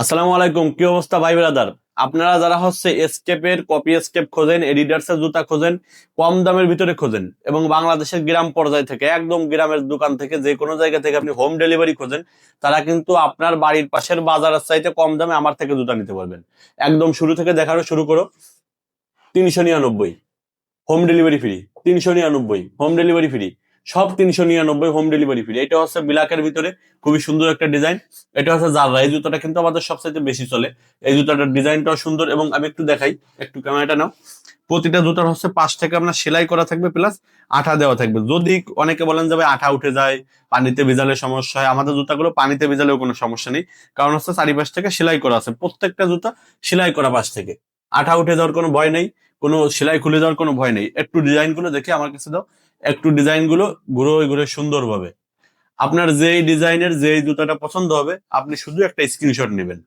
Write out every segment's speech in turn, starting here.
আসসালামু আলাইকুম, কি অবস্থা ভাই ব্রাদার? আপনারা যারা হচ্ছে স্টেপের কপি স্টেপ খোঁজেন এডিডার্স এর জুতা খোঁজেন, কম দামের ভিতরে খোঁজেন এবং বাংলাদেশের গ্রাম পর্যায় থেকে, একদম গ্রামের দোকান থেকে, যে কোনো জায়গা থেকে আপনি হোম ডেলিভারি খোঁজেন, তারা কিন্তু আপনার বাড়ির পাশের বাজারের চাইতে কম দামে আমার থেকে জুতা নিতে পারবেন। একদম শুরু থেকে দেখানো শুরু করো। তিনশো নিরানব্বই। হোম ডেলিভারি ফ্রি তিনশো নিরানব্বই। হোম ডেলিভারি ফ্রি সব তিনশো নিরানব্বই হোম ডেলিভারি ফ্রি এটা হচ্ছে ব্ল্যাকের ভিতরে খুবই সুন্দর একটা ডিজাইন এটা হচ্ছে জাররা এই জুতাটা কিন্তু আমাদের সবচাইতে বেশি চলে। এই জুতাটার ডিজাইনটাও সুন্দর এবং আমি একটু দেখাই, একটু ক্যামেরাটা নাও। প্রতিটা জুতার হচ্ছে পাশ থেকে আপনার সেলাই করা থাকবে প্লাস আঠা দেওয়া থাকবে। যদি অনেকে বলেন যাবে আঠা উঠে যায়, পানিতে ভেজালে সমস্যা হয়, আমাদের জুতাগুলো পানিতে ভেজালেও কোনো সমস্যা নেই। কারণ হচ্ছে চারিপাশ থেকে সেলাই করা আছে। প্রত্যেকটা জুতা সেলাই করা পাশ থেকে। আঠা উঠে যাওয়ার কোনো ভয় নেই, কোনো সেলাই খুলে যাওয়ার কোনো ভয় নেই। একটু ডিজাইনগুলো দেখে আমার কাছে দাও। একটু ডিজাইনগুলো ঘুরে ঘুরে সুন্দরভাবে আপনার যেই ডিজাইনের যেই জুতাটা পছন্দ হবে, আপনি শুধু একটা স্ক্রিনশট নেবেন।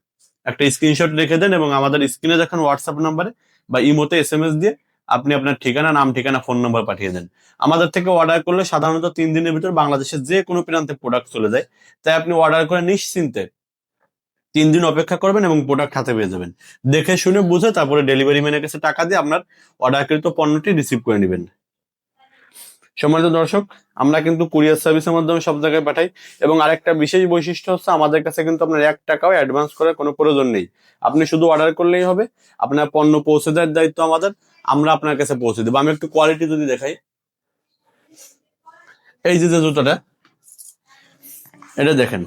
একটা স্ক্রিনশট রেখে দেন এবং আমাদের স্ক্রিনে দেখেন হোয়াটসঅ্যাপ নাম্বারে বা ইমোতে এস এম এস দিয়ে আপনি আপনার ঠিকানা, নাম, ঠিকানা ফোন নাম্বার পাঠিয়ে দেন। আমাদের থেকে অর্ডার করলে সাধারণত তিন দিনের ভিতর বাংলাদেশের যে কোনো প্রান্তে প্রোডাক্ট চলে যায়। তাই আপনি অর্ডার করে নিশ্চিন্তে তিন দিন অপেক্ষা করবেন এবং প্রোডাক্ট হাতে পেয়ে যাবেন। দেখে শুনে বুঝে তারপরে ডেলিভারি ম্যানের কাছে টাকা দিয়ে আপনার অর্ডারকৃত পণ্যটি রিসিভ করে নেবেন। সম্মানিত দর্শক, আমরা কিন্তু কুরিয়ার সার্ভিসের মাধ্যমে সব জায়গায় পাঠাই এবং আরেকটা বিশেষ বৈশিষ্ট্য হচ্ছে আমাদের কাছে কিন্তু আপনার এক টাকাও অ্যাডভান্স করার কোনো প্রয়োজন নেই। আপনি শুধু অর্ডার করলেই হবে, আপনার পণ্য পৌঁছে দেওয়ার দায়িত্ব আমাদের, আমরা আপনার কাছে পৌঁছে দেবো। আমি একটু কোয়ালিটি যদি দেখাই। এই যে জুতোটা, এটা দেখেন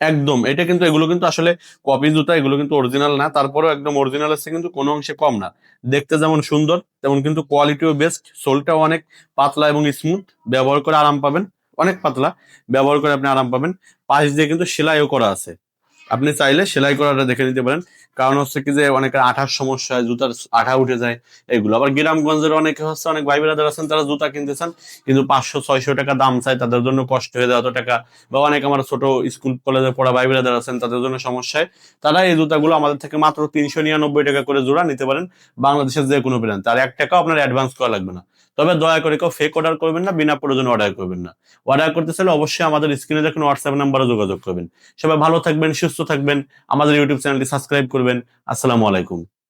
একদম, এটা কিন্তু, এগুলো কিন্তু আসলে কপি জুতা, এগুলো কিন্তু অরিজিনাল না, তারপরেও একদম অরিজিনাল আছে কিন্তু কোনো অংশে কম না। দেখতে যেমন সুন্দর, তেমন কিন্তু কোয়ালিটিও বেস্ট সোলটাও অনেক পাতলা এবং স্মুথ ব্যবহার করে আরাম পাবেন, অনেক পাতলা, ব্যবহার করে আপনি আরাম পাবেন। পাশ দিয়ে কিন্তু সেলাইও করা আছে। আপনি চাইলে সেলাই করাটা দেখে নিতে পারেন। কারণ হচ্ছে কি যে অনেকের আঠার সমস্যা হয়, জুতার আঠা উঠে যায়, এগুলো। আবার গ্রামগঞ্জের অনেকে হচ্ছে, অনেক ভাই বেড়াদার আছেন, তারা জুতা কিনতে চান কিন্তু পাঁচশো, ছয়শো টাকা দাম চায়, তাদের জন্য কষ্ট হয়ে যায়, অত টাকা। বা অনেক আমার ছোট স্কুল, কলেজে পড়া ভাই বেড়াদার আছেন, তাদের জন্য সমস্যায় তারা এই জুতাগুলো আমাদের থেকে মাত্র তিনশো নিরানব্বই টাকা করে জোড়া নিতে পারেন, বাংলাদেশের যে কোনো প্রান্ত তার এক টাকাও আপনার অ্যাডভান্স করা লাগবে না। তবে দয়া করে কেউ ফেক অর্ডার করবেন না, বিনা প্রয়োজনে অর্ডার করবেন না। অর্ডার করতে চাইলে অবশ্যই আমাদের স্ক্রিনে দেখুন হোয়াটসঅ্যাপ নাম্বারে যোগাযোগ করবেন। সবাই ভালো থাকবেন, সুস্থ থাকবেন। আমাদের ইউটিউব চ্যানেলটি সাবস্ক্রাইব করবেন। আসসালামু আলাইকুম।